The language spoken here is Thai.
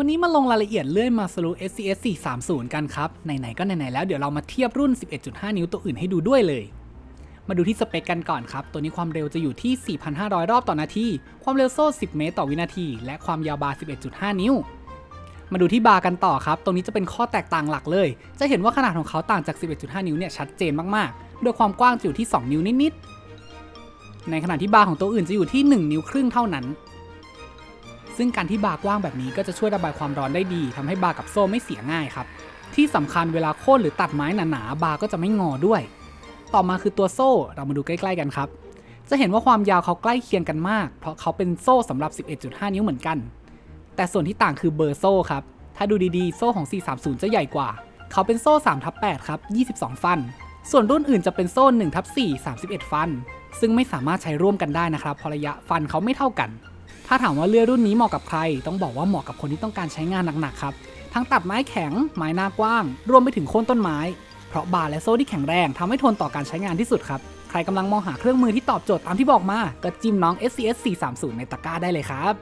วันนี้มาลงรายละเอียดเลื่อยมาสรุ SCS 430 กันครับ ไหน ๆ ก็ไหน ๆ แล้วเดี๋ยวเรามาเทียบรุ่น 11.5 นิ้วตัวอื่นให้ดูด้วยเลย มาดูที่สเปคกันก่อนครับ ตัวนี้ความเร็วจะอยู่ที่ 4,500 รอบต่อนาที ความเร็วโซ่ 10 เมตรต่อวินาที และความยาวบาร์ 11.5 นิ้ว มาดูที่บาร์กันต่อครับ ตรงนี้จะเป็นข้อแตกต่างหลักเลย จะเห็นว่าขนาดของเขาต่างจาก 11.5 นิ้วเนี่ยชัดเจนมากๆ โดยความกว้างจะอยู่ที่ 2 นิ้วนิดๆ ในขณะที่บาร์ของตัวอื่นจะอยู่ที่ 1 นิ้วครึ่งเท่านั้น ซึ่งการที่บาร์กว้างแบบนี้ก็จะช่วยระบายความร้อนได้ดีทำให้บาร์กับโซ่ไม่เสียง่ายครับ ที่สำคัญเวลาโค่นหรือตัดไม้หนาๆบาร์ก็จะไม่งอด้วย ต่อมาคือตัวโซ่เรามาดูใกล้ๆกันครับ จะเห็นว่าความยาวเขาใกล้เคียงกันมาก เพราะเขาเป็นโซ่สำหรับ 11.5 นิ้วเหมือนกัน แต่ส่วนที่ต่างคือเบอร์โซ่ครับถ้าดูดีๆ โซ่ของ 430 จะใหญ่กว่า เขาเป็นโซ่3ทับ8ครับ 22 ฟัน ส่วนรุ่นอื่นจะเป็นโซ่1ทับ4 31 ฟัน ซึ่งไม่สามารถใช้ร่วมกันได้นะครับเพราะระยะฟันเขาไม่เท่ากัน ถ้าถามว่าเลื่อยรุ่นนี้เหมาะกับใคร ต้องบอกว่าเหมาะกับคนที่ต้องการใช้งานหนักๆครับ ทั้งตัดไม้แข็ง ไม้หน้ากว้าง รวมไปถึงโค่นต้นไม้ เพราะบาร์และโซ่ที่แข็งแรงทำให้ทนต่อการใช้งานที่สุดครับ ใครกำลังมองหาเครื่องมือที่ตอบโจทย์ตามที่บอกมา ก็จิ้มน้อง SCS 430ในตะกร้าได้เลยครับ